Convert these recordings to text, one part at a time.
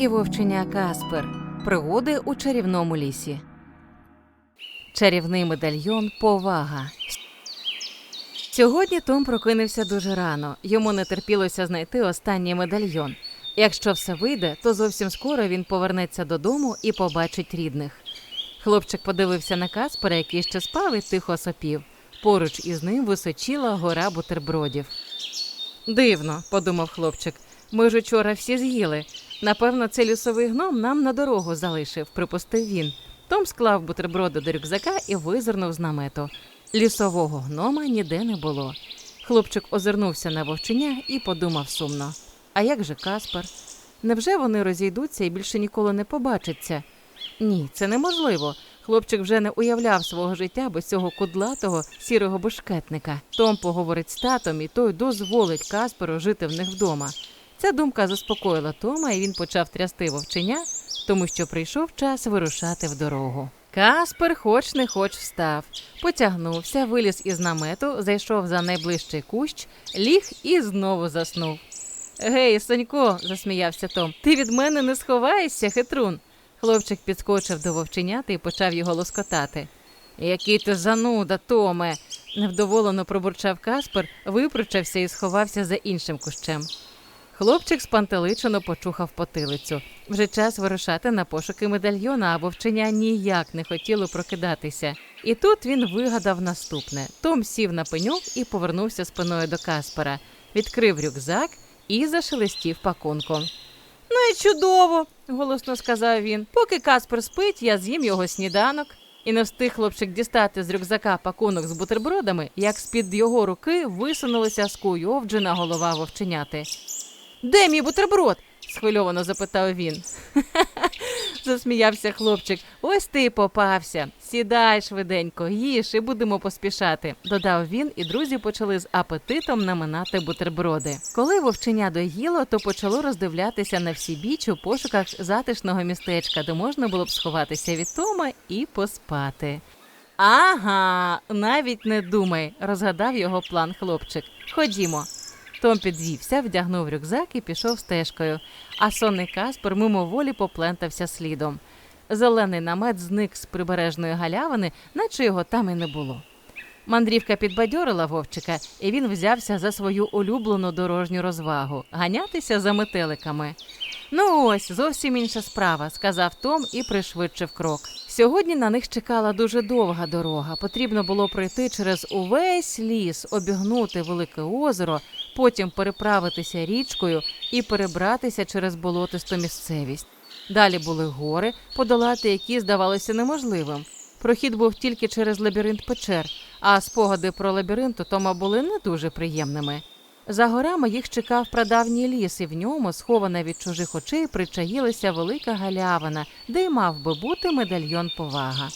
і вовчення Каспер. Пригоди у чарівному лісі. Чарівний медальйон повага. Сьогодні Том прокинувся дуже рано. Йому не терпілося знайти останній медальйон. Якщо все вийде, то зовсім скоро він повернеться додому і побачить рідних. Хлопчик подивився на Каспера, який ще спав і тихо сопів. Поруч із ним височіла гора бутербродів. Дивно, подумав хлопчик. Ми ж учора всі з'їли. Напевно, цей лісовий гном нам на дорогу залишив, припустив він. Том склав бутерброди до рюкзака і визирнув з намету. Лісового гнома ніде не було. Хлопчик озирнувся на вовчення і подумав сумно: а як же Каспер? Невже вони розійдуться і більше ніколи не побачаться? Ні, це неможливо. Хлопчик вже не уявляв свого життя без цього кудлатого сірого бешкетника. Том поговорить з татом, і той дозволить Касперу жити в них вдома. Ця думка заспокоїла Тома, і він почав трясти вовчення, тому що прийшов час вирушати в дорогу. Каспер, хоч не хоч встав, потягнувся, виліз із намету, зайшов за найближчий кущ, ліг і знову заснув. Гей, Сонько, засміявся Том, ти від мене не сховаєшся, хитрун. Хлопчик підскочив до вовченяти і почав його лоскотати. Який ти зануда, Томе. невдоволено пробурчав Каспер, випручався і сховався за іншим кущем. Хлопчик спантеличено почухав потилицю. Вже час вирушати на пошуки медальйона, а вовченя ніяк не хотіло прокидатися. І тут він вигадав наступне: Том сів на пеньок і повернувся спиною до Каспера, відкрив рюкзак і зашелестів пакунком. Ну і чудово, голосно сказав він. Поки Каспер спить, я з'їм його сніданок. І не встиг хлопчик дістати з рюкзака пакунок з бутербродами, як з-під його руки висунулася скуйовджена голова вовченяти. Де мій бутерброд? схвильовано запитав він. Засміявся хлопчик. Ось ти попався. Сідай швиденько, їж і будемо поспішати, додав він, і друзі почали з апетитом наминати бутерброди. Коли вовченя доїло, то почало роздивлятися на всі біч у пошуках затишного містечка, де можна було б сховатися від Тома і поспати. Ага, навіть не думай, розгадав його план хлопчик. Ходімо. Том підвівся, вдягнув рюкзак і пішов стежкою, а сонний Каспер мимоволі поплентався слідом. Зелений намет зник з прибережної галявини, наче його там і не було. Мандрівка підбадьорила вовчика, і він взявся за свою улюблену дорожню розвагу ганятися за метеликами. Ну ось зовсім інша справа, сказав Том і пришвидшив крок. Сьогодні на них чекала дуже довга дорога. Потрібно було пройти через увесь ліс, обігнути велике озеро, потім переправитися річкою і перебратися через болотисту місцевість. Далі були гори, подолати які здавалося неможливим. Прохід був тільки через лабіринт печер, а спогади про лабіринт у Тома були не дуже приємними. За горами їх чекав прадавній ліс, і в ньому, схована від чужих очей, причаїлася велика галявина, де й мав би бути медальйон повага.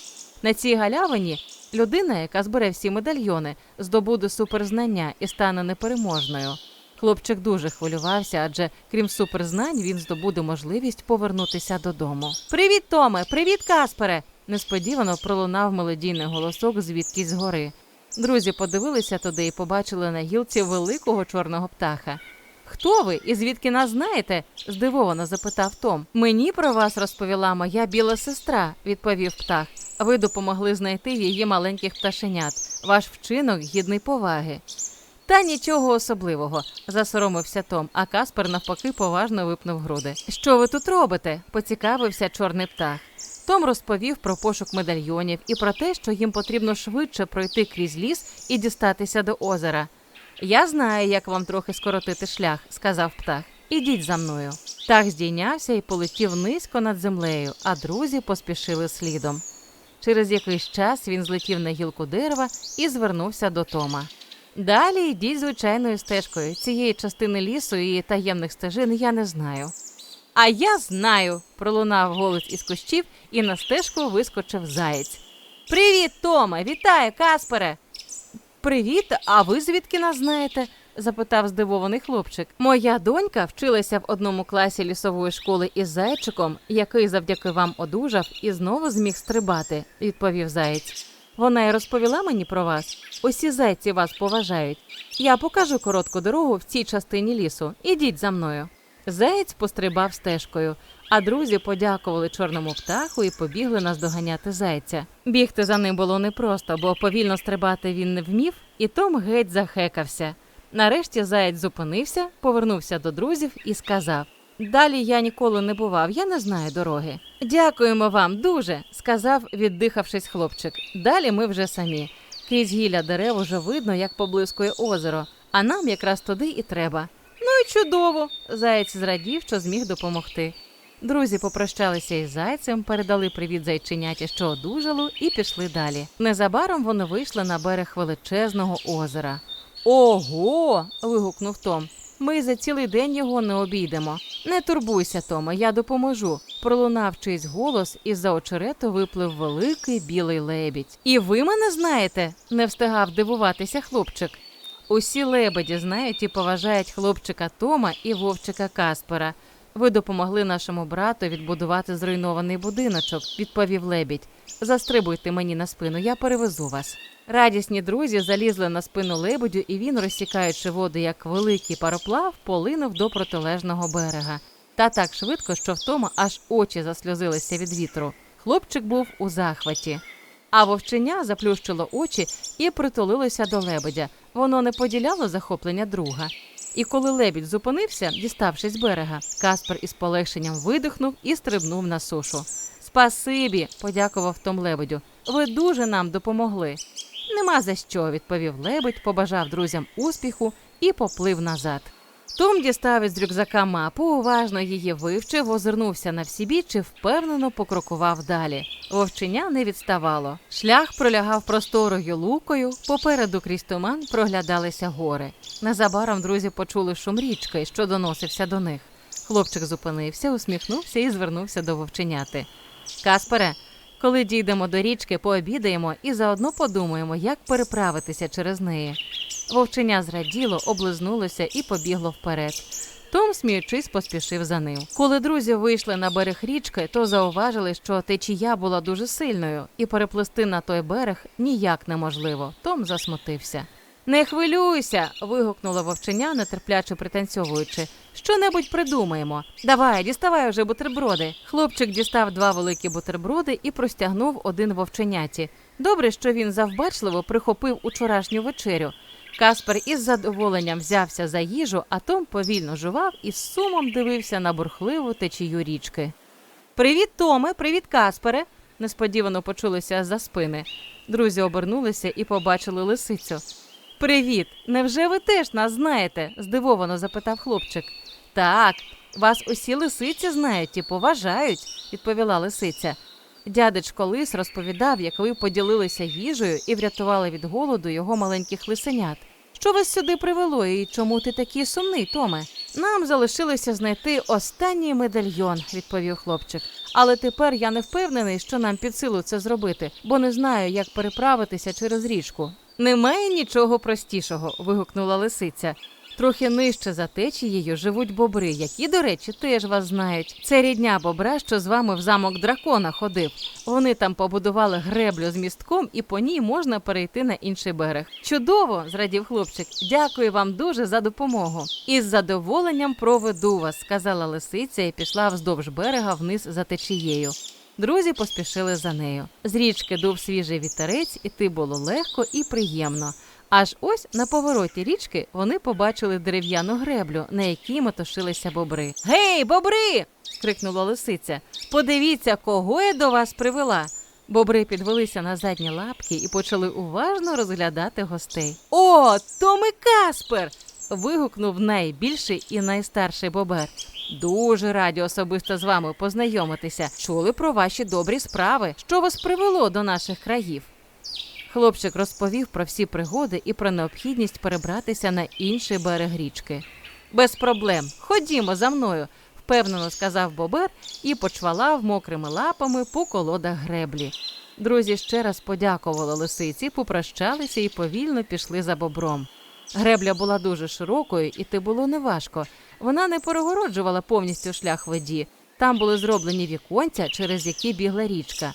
На цій галявині людина, яка збере всі медальйони, здобуде суперзнання і стане непереможною. Хлопчик дуже хвилювався, адже крім суперзнань, він здобуде можливість повернутися додому. Привіт, Томе! Привіт, Каспере! Несподівано пролунав мелодійний голосок звідкись згори. Друзі подивилися туди і побачили на гілці великого чорного птаха. Хто ви і звідки нас знаєте? здивовано запитав Том. Мені про вас розповіла моя біла сестра, відповів птах. Ви допомогли знайти її маленьких пташенят. Ваш вчинок гідний поваги. Та нічого особливого, засоромився Том, а Каспер навпаки поважно випнув груди. Що ви тут робите? поцікавився чорний птах. Том розповів про пошук медальйонів і про те, що їм потрібно швидше пройти крізь ліс і дістатися до озера. Я знаю, як вам трохи скоротити шлях, сказав птах. Ідіть за мною. Птах здійнявся і полетів низько над землею, а друзі поспішили слідом. Через якийсь час він злетів на гілку дерева і звернувся до Тома. Далі йдіть звичайною стежкою. Цієї частини лісу і таємних стежин я не знаю. А я знаю, пролунав голос із кущів, і на стежку вискочив заєць. Привіт, Томе! Вітаю, Каспере! Привіт, а ви звідки нас знаєте? запитав здивований хлопчик. Моя донька вчилася в одному класі лісової школи із зайчиком, який завдяки вам одужав і знову зміг стрибати, відповів заєць. Вона й розповіла мені про вас. Усі зайці вас поважають. Я покажу коротку дорогу в цій частині лісу. Ідіть за мною. Заєць пострибав стежкою, а друзі подякували чорному птаху і побігли наздоганяти зайця. Бігти за ним було непросто, бо повільно стрибати він не вмів, і Том геть захекався. Нарешті заєць зупинився, повернувся до друзів і сказав: Далі я ніколи не бував, я не знаю дороги. Дякуємо вам дуже, сказав, віддихавшись хлопчик. Далі ми вже самі. Крізь гілля дерев уже видно, як поблискує озеро, а нам якраз туди і треба. Ну і чудово. Заєць зрадів, що зміг допомогти. Друзі попрощалися із зайцем, передали привіт зайченяті, що одужало, і пішли далі. Незабаром вони вийшли на берег величезного озера. Ого. вигукнув Том. Ми за цілий день його не обійдемо. Не турбуйся, Томе, я допоможу. Пролунав чийсь голос, і за очерету виплив великий білий лебідь. І ви мене знаєте? не встигав дивуватися хлопчик. Усі лебеді знають і поважають хлопчика Тома і вовчика Каспера. Ви допомогли нашому брату відбудувати зруйнований будиночок, відповів лебідь. Застрибуйте мені на спину, я перевезу вас. Радісні друзі залізли на спину лебедю, і він, розсікаючи воду як великий пароплав, полинув до протилежного берега. Та так швидко, що втома аж очі засльозилися від вітру. Хлопчик був у захваті. А вовченя заплющило очі і притулилося до лебедя. Воно не поділяло захоплення друга. І коли лебідь зупинився, діставшись з берега, Каспер із полегшенням видихнув і стрибнув на сушу. Спасибі, подякував Том лебедю. Ви дуже нам допомогли. Нема за що, відповів лебедь, побажав друзям успіху і поплив назад. Том дістав із рюкзака мапу, уважно її вивчив, озирнувся на всі біч і впевнено покрокував далі. Вовченя не відставало. Шлях пролягав просторою лукою, попереду крізь туман проглядалися гори. Незабаром друзі почули шум річки, що доносився до них. Хлопчик зупинився, усміхнувся і звернувся до вовченяти. Каспере, коли дійдемо до річки, пообідаємо і заодно подумаємо, як переправитися через неї. Вовченя зраділо, облизнулося і побігло вперед. Том, сміючись, поспішив за ним. Коли друзі вийшли на берег річки, то зауважили, що течія була дуже сильною, і переплисти на той берег ніяк неможливо. Том засмутився. Не хвилюйся. вигукнула вовченя, нетерпляче пританцьовуючи. Що-небудь придумаємо. Давай, діставай уже бутерброди. Хлопчик дістав два великі бутерброди і простягнув один вовченяті. Добре, що він завбачливо прихопив учорашню вечерю. Каспер із задоволенням взявся за їжу, а Том повільно жував і з сумом дивився на бурхливу течію річки. Привіт, Томе, привіт, Каспере. несподівано почулося за спини. Друзі обернулися і побачили лисицю. Привіт! Невже ви теж нас знаєте? здивовано запитав хлопчик. Так, вас усі лисиці знають і поважають, відповіла лисиця. Дядечко лис розповідав, як ви поділилися їжею і врятували від голоду його маленьких лисенят. Що вас сюди привело і чому ти такий сумний, Томе? Нам залишилося знайти останній медальйон, відповів хлопчик. Але тепер я не впевнений, що нам під силу це зробити, бо не знаю, як переправитися через річку. Немає нічого простішого. вигукнула лисиця. Трохи нижче за течією живуть бобри, які, до речі, теж вас знають. Це рідня бобра, що з вами в замок дракона ходив. Вони там побудували греблю з містком, і по ній можна перейти на інший берег. Чудово, зрадів хлопчик. Дякую вам дуже за допомогу. Із задоволенням проведу вас, сказала лисиця і пішла вздовж берега вниз за течією. Друзі поспішили за нею. З річки дув свіжий вітерець, іти було легко і приємно. Аж ось на повороті річки вони побачили дерев'яну греблю, на якій метушилися бобри. Гей, бобри! крикнула лисиця. Подивіться, кого я до вас привела. Бобри підвелися на задні лапки і почали уважно розглядати гостей. О, то ми Каспер! вигукнув найбільший і найстарший бобер. Дуже раді особисто з вами познайомитися. Чули про ваші добрі справи, що вас привело до наших країв. Хлопчик розповів про всі пригоди і про необхідність перебратися на інший берег річки. Без проблем, ходімо за мною, впевнено сказав Бобер і почвалав мокрими лапами по колодах греблі. Друзі ще раз подякували лисиці, попрощалися і повільно пішли за бобром. Гребля була дуже широкою, і те було неважко. Вона не перегороджувала повністю шлях воді. Там були зроблені віконця, через які бігла річка.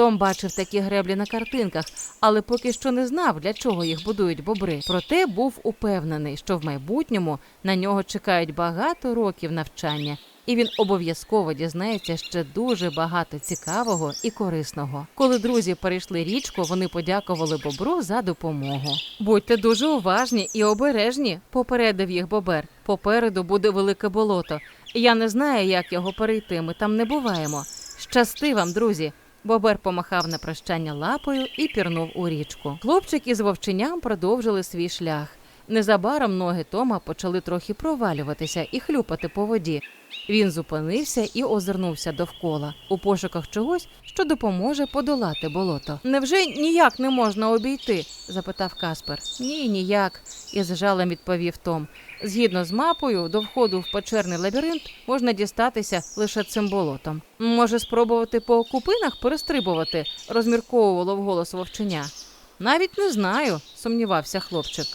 Том бачив такі греблі на картинках, але поки що не знав, для чого їх будують бобри. Проте був упевнений, що в майбутньому на нього чекають багато років навчання, і він обов'язково дізнається ще дуже багато цікавого і корисного. Коли друзі перейшли річку, вони подякували бобру за допомогу. Будьте дуже уважні і обережні, попередив їх бобер. Попереду буде велике болото. Я не знаю, як його перейти. Ми там не буваємо. Щасти вам, друзі. Бобер помахав на прощання лапою і пірнув у річку. Хлопчик із вовченням продовжили свій шлях. Незабаром ноги Тома почали трохи провалюватися і хлюпати по воді. Він зупинився і озирнувся довкола у пошуках чогось, що допоможе подолати болото. Невже ніяк не можна обійти? запитав Каспер. Ні, ніяк, із жалем відповів Том. Згідно з мапою, до входу в печерний лабіринт можна дістатися лише цим болотом. Може, спробувати по купинах перестрибувати, розмірковувало вголос вовченя. Навіть не знаю, сумнівався хлопчик.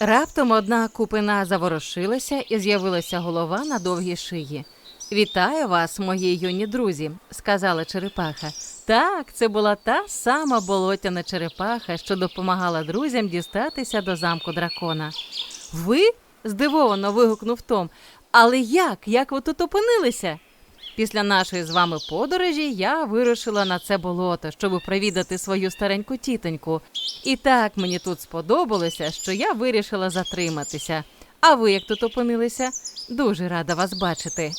Раптом одна купина заворушилася і з'явилася голова на довгій шиї. Вітаю вас, мої юні друзі, сказала черепаха. Так, це була та сама болотяна черепаха, що допомагала друзям дістатися до замку дракона. Ви? здивовано вигукнув Том. Але як? Як ви тут опинилися? Після нашої з вами подорожі я вирушила на це болото, щоб провідати свою стареньку тітоньку. І так мені тут сподобалося, що я вирішила затриматися. А ви як тут опинилися? Дуже рада вас бачити.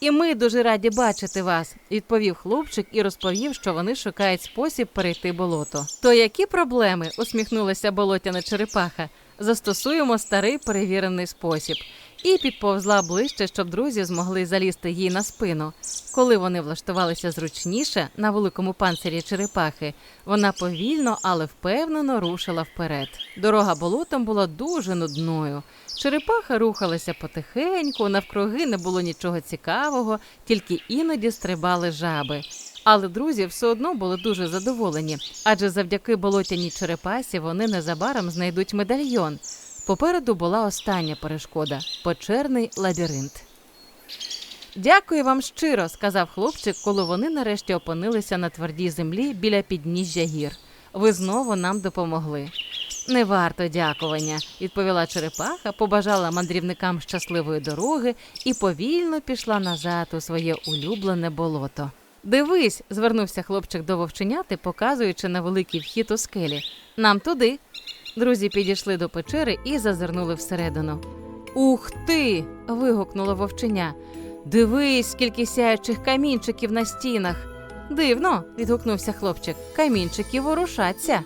І ми дуже раді бачити вас, відповів хлопчик і розповів, що вони шукають спосіб перейти болото. То які проблеми? усміхнулася болотяна черепаха. Застосуємо старий перевірений спосіб. І підповзла ближче, щоб друзі змогли залізти їй на спину. Коли вони влаштувалися зручніше на великому панцирі черепахи, вона повільно, але впевнено рушила вперед. Дорога болотом була дуже нудною. Черепаха рухалася потихеньку, навкруги не було нічого цікавого, тільки іноді стрибали жаби. Але друзі все одно були дуже задоволені, адже завдяки болотяній черепасі вони незабаром знайдуть медальйон. Попереду була остання перешкода печерний лабіринт. Дякую вам щиро, сказав хлопчик, коли вони нарешті опинилися на твердій землі біля підніжжя гір. Ви знову нам допомогли. Не варто дякування, відповіла черепаха, побажала мандрівникам щасливої дороги і повільно пішла назад у своє улюблене болото. Дивись, звернувся хлопчик до вовченяти, показуючи на великий вхід у скелі. Нам туди. Друзі підійшли до печери і зазирнули всередину. Ух ти. вигукнуло вовченя. Дивись, скільки сяючих камінчиків на стінах. Дивно, відгукнувся хлопчик. Камінчики ворушаться.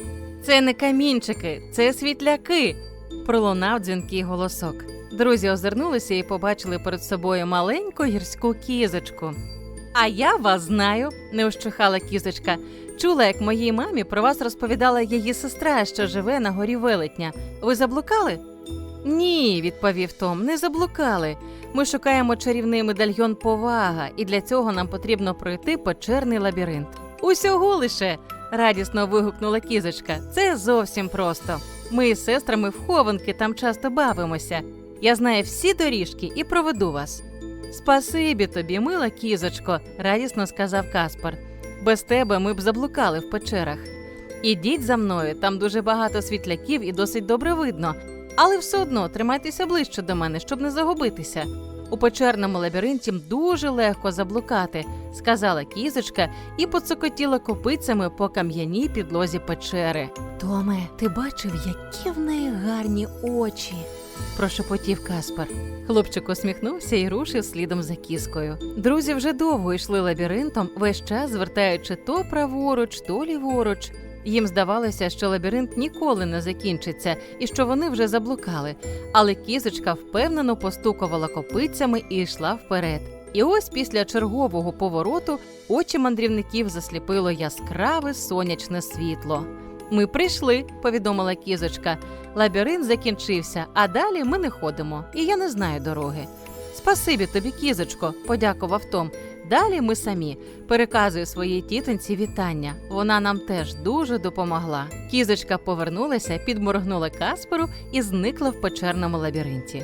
Це не камінчики, це світляки. пролунав дзвінкий голосок. Друзі озирнулися і побачили перед собою маленьку гірську кізочку. А я вас знаю, не ущухала кізочка. Чула, як моїй мамі про вас розповідала її сестра, що живе на горі велетня. Ви заблукали? Ні, відповів Том, не заблукали. Ми шукаємо чарівний медальйон повага, і для цього нам потрібно пройти печерний лабіринт. Усього лише. радісно вигукнула кізочка. Це зовсім просто. Ми із сестрами в хованки там часто бавимося. Я знаю всі доріжки і проведу вас. Спасибі тобі, мила кізочко, радісно сказав Каспар. Без тебе ми б заблукали в печерах. Ідіть за мною, там дуже багато світляків і досить добре видно. Але все одно тримайтеся ближче до мене, щоб не загубитися. У печерному лабіринті дуже легко заблукати, сказала кізочка і поцокотіла копицями по кам'яній підлозі печери. Томе, ти бачив, які в неї гарні очі? Прошепотів Каспар. Хлопчик усміхнувся і рушив слідом за кіскою. Друзі вже довго йшли лабіринтом, весь час звертаючи то праворуч, то ліворуч. Їм здавалося, що лабіринт ніколи не закінчиться і що вони вже заблукали. Але кізочка впевнено постукувала копицями і йшла вперед. І ось після чергового повороту очі мандрівників засліпило яскраве сонячне світло. Ми прийшли, повідомила кізочка. Лабіринт закінчився, а далі ми не ходимо, і я не знаю дороги. Спасибі тобі, кізочко, подякував Том. Далі ми самі. Переказую своїй тітоньці вітання. Вона нам теж дуже допомогла. Кізочка повернулася, підморгнула Касперу і зникла в печерному лабіринті.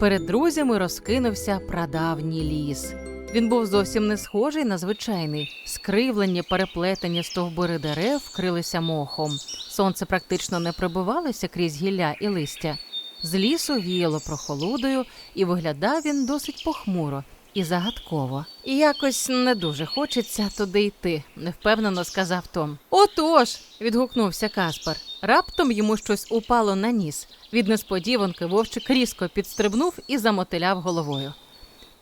Перед друзями розкинувся прадавній ліс. Він був зовсім не схожий на звичайний, Скривлені, переплетені стовбури дерев вкрилися мохом. Сонце практично не пробивалося крізь гілля і листя. З лісу віяло прохолодою, і виглядав він досить похмуро і загадково. І якось не дуже хочеться туди йти, невпевнено сказав Том. Отож. відгукнувся Каспар. Раптом йому щось упало на ніс. Від несподіванки вовчик різко підстрибнув і замотиляв головою.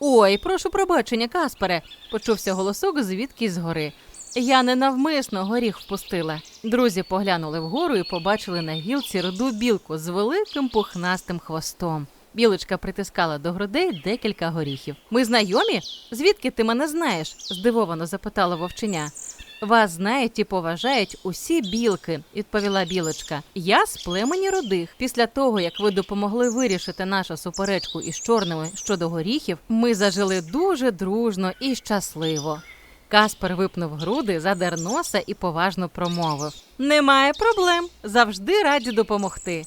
Ой, прошу пробачення, Каспере, почувся голосок Звідки згори. Я ненавмисно горіх впустила. Друзі поглянули вгору і побачили на гілці руду білку з великим пухнастим хвостом. Білочка притискала до грудей декілька горіхів. Ми знайомі? Звідки ти мене знаєш? здивовано запитала вовченя. Вас знають і поважають усі білки, відповіла білочка. Я з племені рудих. Після того, як ви допомогли вирішити нашу суперечку із чорними щодо горіхів, ми зажили дуже дружно і щасливо. Каспер випнув груди, задер носа і поважно промовив: Немає проблем, завжди раді допомогти.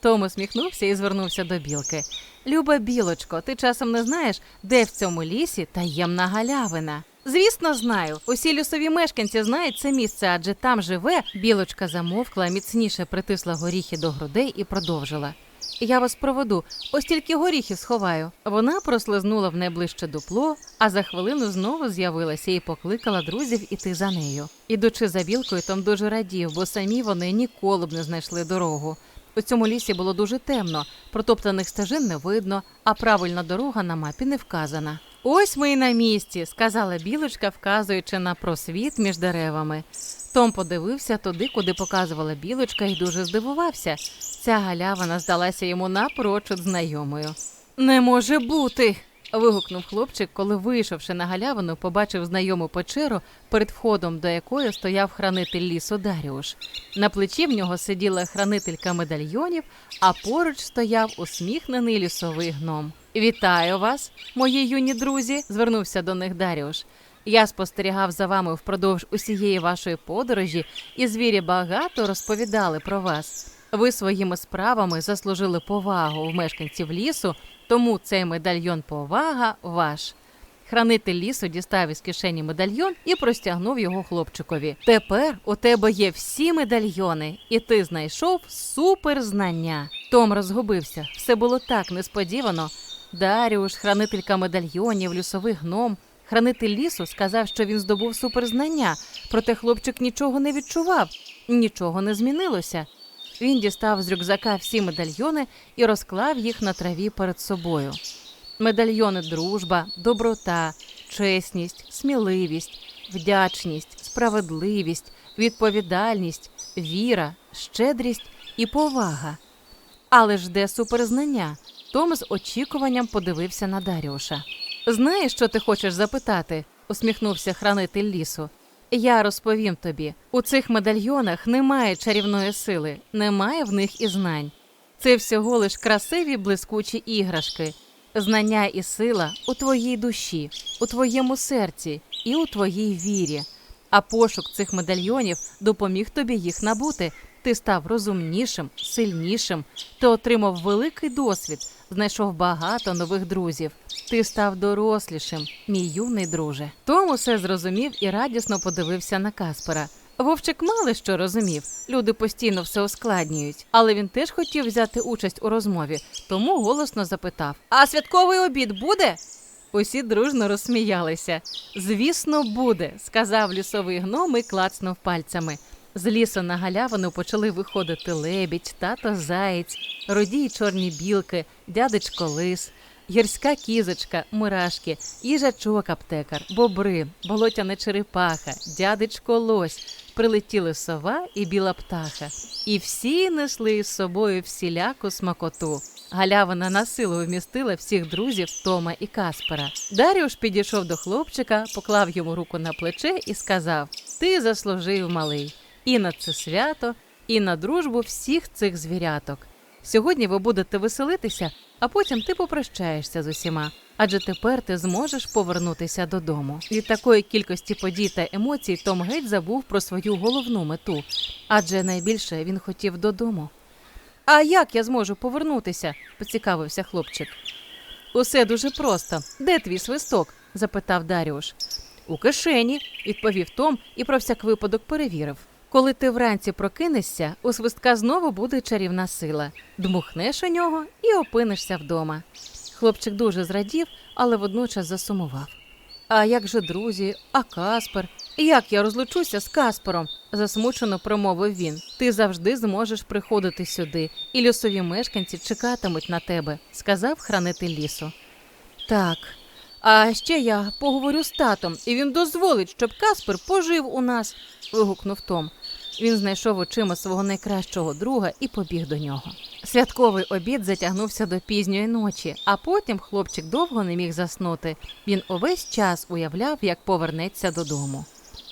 Том усміхнувся і звернувся до білки. Люба білочко, ти часом не знаєш, де в цьому лісі таємна галявина. Звісно, знаю. Усі лісові мешканці знають це місце, адже там живе. Білочка замовкла, міцніше притисла горіхи до грудей і продовжила. Я вас проведу, ось тільки горіхи сховаю. Вона прослизнула в найближче дупло, а за хвилину знову з'явилася і покликала друзів іти за нею. Ідучи за білкою, Том дуже радів, бо самі вони ніколи б не знайшли дорогу. У цьому лісі було дуже темно, протоптаних стежин не видно, а правильна дорога на мапі не вказана. Ось ми і на місці, сказала білочка, вказуючи на просвіт між деревами. Том подивився туди, куди показувала білочка, і дуже здивувався. Ця галявина здалася йому напрочуд знайомою. Не може бути. вигукнув хлопчик, коли, вийшовши на галявину, побачив знайому печеру, перед входом до якої стояв хранитель лісу Даріуш. На плечі в нього сиділа хранителька медальйонів, а поруч стояв усміхнений лісовий гном. Вітаю вас, мої юні друзі, звернувся до них Даріуш. Я спостерігав за вами впродовж усієї вашої подорожі, і звірі багато розповідали про вас. Ви своїми справами заслужили повагу в мешканців лісу, тому цей медальйон повага ваш. Хранитель лісу дістав із кишені медальйон і простягнув його хлопчикові. Тепер у тебе є всі медальйони, і ти знайшов суперзнання. Том розгубився. Все було так несподівано. Даріуш, хранителька медальйонів, лісовий гном. Хранитель лісу сказав, що він здобув суперзнання, проте хлопчик нічого не відчував, нічого не змінилося. Він дістав з рюкзака всі медальйони і розклав їх на траві перед собою. Медальйони дружба, доброта, чесність, сміливість, вдячність, справедливість, відповідальність, віра, щедрість і повага. Але ж де суперзнання? Том з очікуванням подивився на Даріуша. Знаєш, що ти хочеш запитати? усміхнувся хранитель лісу. Я розповім тобі: у цих медальйонах немає чарівної сили, немає в них і знань. Це всього лиш красиві блискучі іграшки, знання і сила у твоїй душі, у твоєму серці і у твоїй вірі. А пошук цих медальйонів допоміг тобі їх набути. Ти став розумнішим, сильнішим, ти отримав великий досвід, знайшов багато нових друзів. Ти став дорослішим, мій юний друже. Том усе зрозумів і радісно подивився на Каспера. Вовчик мало що розумів, люди постійно все ускладнюють, але він теж хотів взяти участь у розмові, тому голосно запитав: А святковий обід буде? Усі дружно розсміялися. Звісно, буде, сказав лісовий гном і клацнув пальцями. З лісу на галявину почали виходити лебідь, тато заєць, роді чорні білки, дядечко лис, гірська кізочка, мурашки, їжачок аптекар, бобри, болотяна черепаха, дядечко лось, прилетіли сова і біла птаха. І всі несли із собою всіляку смакоту. Галявина на силу вмістила всіх друзів Тома і Каспера. Даріуш підійшов до хлопчика, поклав йому руку на плече і сказав: Ти заслужив малий і на це свято, і на дружбу всіх цих звіряток. Сьогодні ви будете веселитися, а потім ти попрощаєшся з усіма. Адже тепер ти зможеш повернутися додому. Від такої кількості подій та емоцій Том геть забув про свою головну мету, адже найбільше він хотів додому. А як я зможу повернутися? поцікавився хлопчик. Усе дуже просто. Де твій свисток? запитав Даріуш. У кишені, відповів Том і про всяк випадок перевірив. Коли ти вранці прокинешся, у свистка знову буде чарівна сила. Дмухнеш у нього і опинишся вдома. Хлопчик дуже зрадів, але водночас засумував. А як же друзі, а Каспер? Як я розлучуся з Каспером? засмучено промовив він. Ти завжди зможеш приходити сюди, і лісові мешканці чекатимуть на тебе, сказав хранитель лісу. Так. А ще я поговорю з татом, і він дозволить, щоб Каспер пожив у нас. вигукнув Том. Він знайшов очима свого найкращого друга і побіг до нього. Святковий обід затягнувся до пізньої ночі, а потім хлопчик довго не міг заснути. Він увесь час уявляв, як повернеться додому.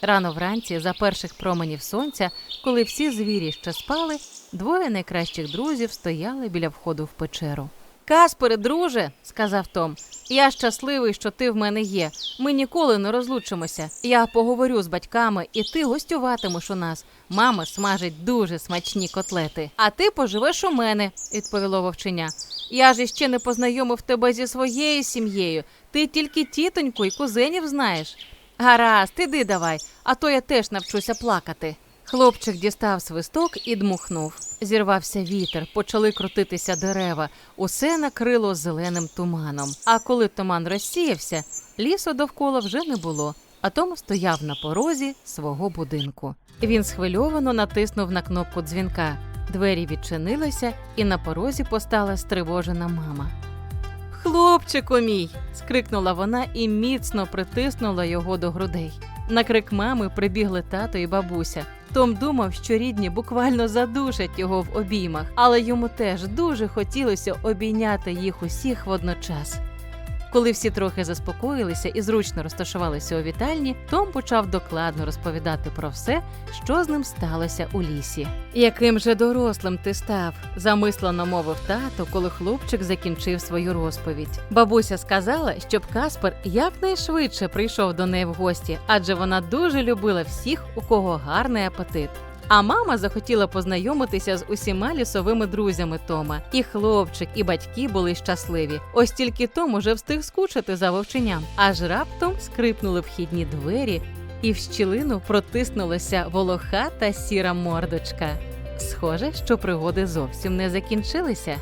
Рано вранці, за перших променів сонця, коли всі звірі ще спали, двоє найкращих друзів стояли біля входу в печеру. Каспере, друже, сказав Том, я щасливий, що ти в мене є. Ми ніколи не розлучимося. Я поговорю з батьками, і ти гостюватимеш у нас. Мама смажить дуже смачні котлети. А ти поживеш у мене, відповіло вовченя. Я ж іще не познайомив тебе зі своєю сім'єю. Ти тільки тітоньку і кузенів знаєш. Гаразд, іди давай, а то я теж навчуся плакати. Хлопчик дістав свисток і дмухнув. Зірвався вітер, почали крутитися дерева, усе накрило зеленим туманом. А коли туман розсіявся, лісу довкола вже не було, а Том стояв на порозі свого будинку. Він схвильовано натиснув на кнопку дзвінка. Двері відчинилися, і на порозі постала стривожена мама. Хлопчику мій. скрикнула вона і міцно притиснула його до грудей. На крик мами прибігли тато і бабуся. Том думав, що рідні буквально задушать його в обіймах, але йому теж дуже хотілося обійняти їх усіх водночас. Коли всі трохи заспокоїлися і зручно розташувалися у вітальні, Том почав докладно розповідати про все, що з ним сталося у лісі. Яким же дорослим ти став? замислено мовив тато, коли хлопчик закінчив свою розповідь. Бабуся сказала, щоб Каспер якнайшвидше прийшов до неї в гості, адже вона дуже любила всіх, у кого гарний апетит. А мама захотіла познайомитися з усіма лісовими друзями Тома. І хлопчик, і батьки були щасливі. Ось тільки Том уже встиг скучити за вовченням. Аж раптом скрипнули вхідні двері, і в щілину протиснулася волохата сіра мордочка. Схоже, що пригоди зовсім не закінчилися.